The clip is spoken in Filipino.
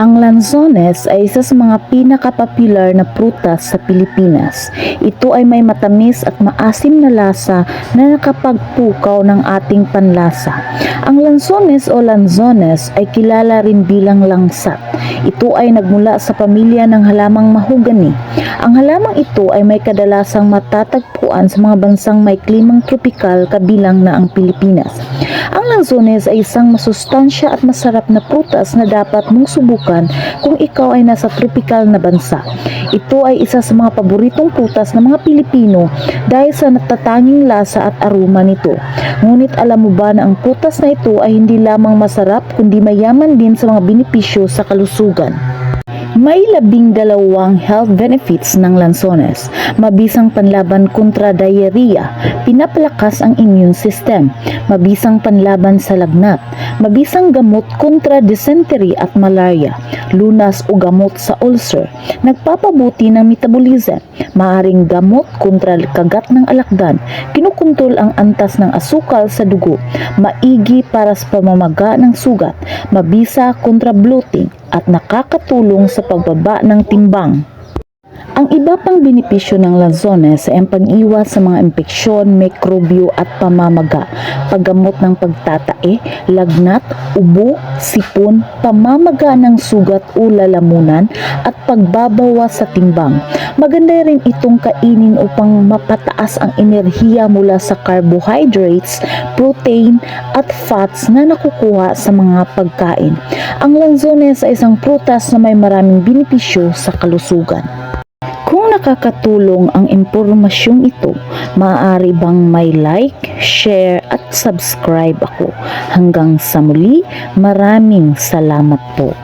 Ang lanzones ay isa sa mga pinakapopular na prutas sa Pilipinas. Ito ay may matamis at maasim na lasa na nakapagpukaw ng ating panlasa. Ang lanzones o lanzones ay kilala rin bilang langsat. Ito ay nagmula sa pamilya ng halamang mahugani. Ang halamang ito ay may kadalasang matatagpuan sa mga bansang may klimang tropikal kabilang na ang Pilipinas. Ang lanzones ay isang masustansya at masarap na prutas na dapat mong subukan kung ikaw ay nasa tropikal na bansa. Ito ay isa sa mga paboritong prutas ng mga Pilipino dahil sa natatanging lasa at aroma nito. Ngunit alam mo ba na ang prutas na ito ay hindi lamang masarap kundi mayaman din sa mga benepisyo sa kalusugan. May labing dalawang health benefits ng lansones. Mabisang panlaban kontra diarrhea, pinapalakas ang immune system, mabisang panlaban sa lagnat, mabisang gamot kontra dysentery at malaria, lunas o gamot sa ulcer, nagpapabuti ng metabolism, maaring gamot kontra kagat ng alakdan, kinukontrol ang antas ng asukal sa dugo, maigi para sa pamamaga ng sugat, mabisa kontra bloating, at nakakatulong sa pagbaba ng timbang. Ang iba pang benepisyo ng lanzones ay ang pag-iwas sa mga impeksyon, mikrobyo at pamamaga, paggamot ng pagtatae, lagnat, ubo, sipon, pamamaga ng sugat o lalamunan at pagbabawas sa timbang. Maganda rin itong kainin upang mapataas ang enerhiya mula sa carbohydrates, protein at fats na nakukuha sa mga pagkain. Ang lanzones ay isang prutas na may maraming benepisyo sa kalusugan. Kung nakakatulong ang impormasyong ito, maaari bang may like, share at subscribe ako. Hanggang sa muli, maraming salamat po.